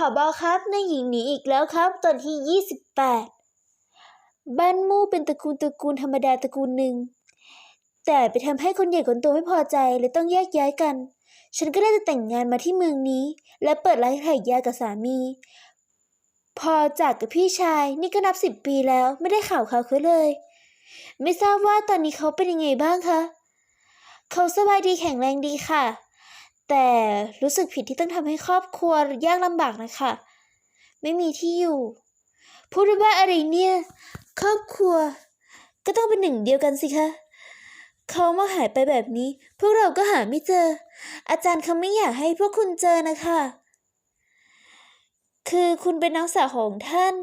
ผอบอครับนายหญิงหนีอีกแล้วครับ ตอนที่ 28 บ้านมู่เป็นตระกูลตระกูลธรรมดาตระกูลหนึ่ง แต่ไปทำให้คนใหญ่คนโตไม่พอใจเลยต้องแยกย้ายกัน ฉันก็ได้จะแต่งงานมาที่เมืองนี้ และเปิดร้านขายยากับสามี พอจากกับพี่ชายนี่ก็นับสิบปีแล้วไม่ได้ข่าวเขาเขาเลย ไม่ทราบว่าตอนนี้เขาเป็นยังไงบ้างคะ เขาสบายดีแข็งแรงดีค่ะ แต่รู้สึกผิดที่ต้องทำให้ครอบครัวยากลำบากนะคะ ไม่มีที่อยู่พูดว่าอะไรเนี่ย ครอบครัว ก็ต้องเป็นหนึ่งเดียวกันสิคะเขามาหายไปแบบนี้ พวกเราก็หาไม่เจอ อาจารย์เขาไม่อยากให้พวกคุณเจอนะคะ คือคุณเป็นน้องสาวของท่าน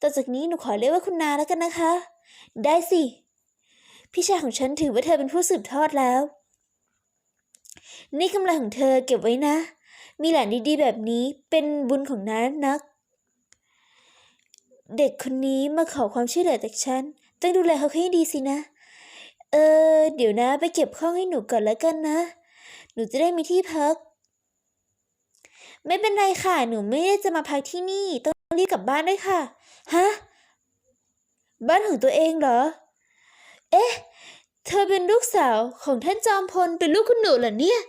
ต่อจากนี้หนูขอเรียกว่าคุณนาแล้วกันนะคะ ได้สิ พี่ชายของฉันถือว่าเธอเป็นผู้สืบทอดแล้ว นี่กำไรของเธอเก็บไว้นะ มีหลานดีๆ แบบนี้เป็นบุญของน้านัก เด็กคนนี้มาขอความช่วยเหลือจากฉัน ต้องดูแลเขาให้ดีสินะ เออ เดี๋ยวนะไปเก็บข้องให้หนูก่อนแล้วกันนะ หนูจะได้มีที่พัก ไม่เป็นไรค่ะ หนูไม่ได้จะมาพักที่นี่ ต้องรีบกลับบ้านด้วยค่ะ ฮะ บ้านของตัวเองเหรอ เอ๊ะ เธอเป็นลูกสาวของท่านจอมพลเป็นลูกคุณหนูเหรอเนี่ย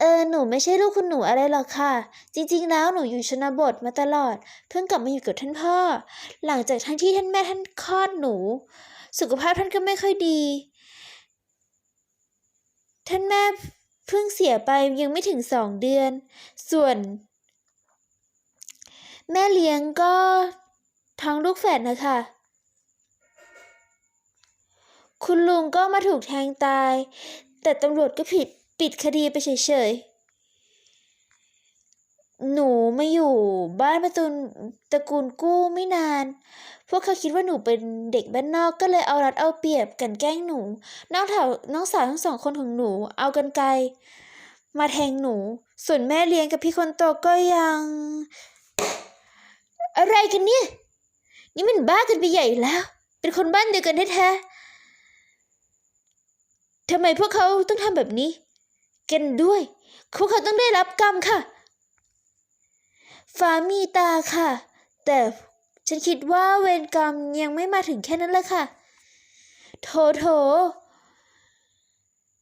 เออหนูไม่ใช่ลูกคุณหนูอะไรหรอกค่ะ จริง ๆ แล้วหนูอยู่ชนบทมาตลอด เพิ่งกลับมาอยู่กับท่านพ่อ หลังจากทั้งที่ท่านแม่ท่านคลอดหนู สุขภาพท่านก็ไม่ค่อยดี ท่านแม่เพิ่งเสียไปยังไม่ถึงสองเดือน ส่วน แม่เลี้ยงก็ท้องลูกแฝดนะคะ คุณลุงก็มาถูกแทงตาย แต่ตำรวจก็ผิดปิดคดีไปเฉยๆ หนูมาอยู่บ้านประตูนตระกูลกู้ไม่นาน พวกเขาคิดว่าหนูเป็นเด็กบ้านนอกก็เลยเอารัดเอาเปรียบกันแกล้งหนู น้องแถวน้องสาวทั้งสองคนของหนูเอากันไกลมาแทงหนู ส่วนแม่เลี้ยงกับพี่คนโตก็ยัง อะไรกันเนี่ย นี่มันบ้ากันไปใหญ่แล้ว เป็นคนบ้านเดียวกันแท้ๆ ทำไมพวกเขาต้องทำแบบนี้ กันด้วย พวกเขาต้องได้รับกรรมค่ะฟ้ามีตาค่ะ แต่ฉันคิดว่าเวรกรรมยังไม่มาถึงแค่นั้นแหละค่ะ โถโถ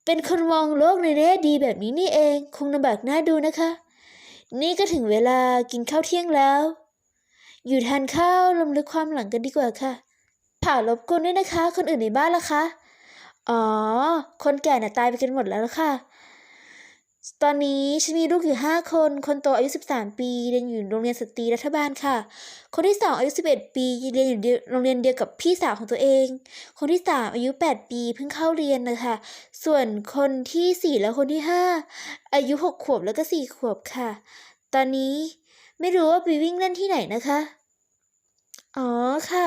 เป็นคนมองโลกในแง่ดีแบบนี้นี่เอง คงลำบากน่าดูนะคะ นี่ก็ถึงเวลากินข้าวเที่ยงแล้ว อยู่ทานข้าวลำลึกความหลังกันดีกว่าค่ะผ่ารบกวนด้วยนะคะ คนอื่นในบ้านละคะ อ๋อ คนแก่น่ะตายไปกันหมดแล้วค่ะ ตอนนี้ฉันมีลูกอยู่ห้าคน คนโตอายุสิบสามปีเรียนอยู่โรงเรียนสตรีรัฐบาลค่ะ คนที่สองอายุสิบเอ็ดปีเรียนอยู่โรงเรียนเดียวกับพี่สาวของตัวเอง คนที่สามอายุแปดปีเพิ่งเข้าเรียนนะคะ ส่วนคนที่สี่และคนที่ห้าอายุหกขวบแล้วก็สี่ขวบค่ะ ตอนนี้ไม่รู้ว่าไปวิ่งเล่นที่ไหนนะคะ อ๋อค่ะ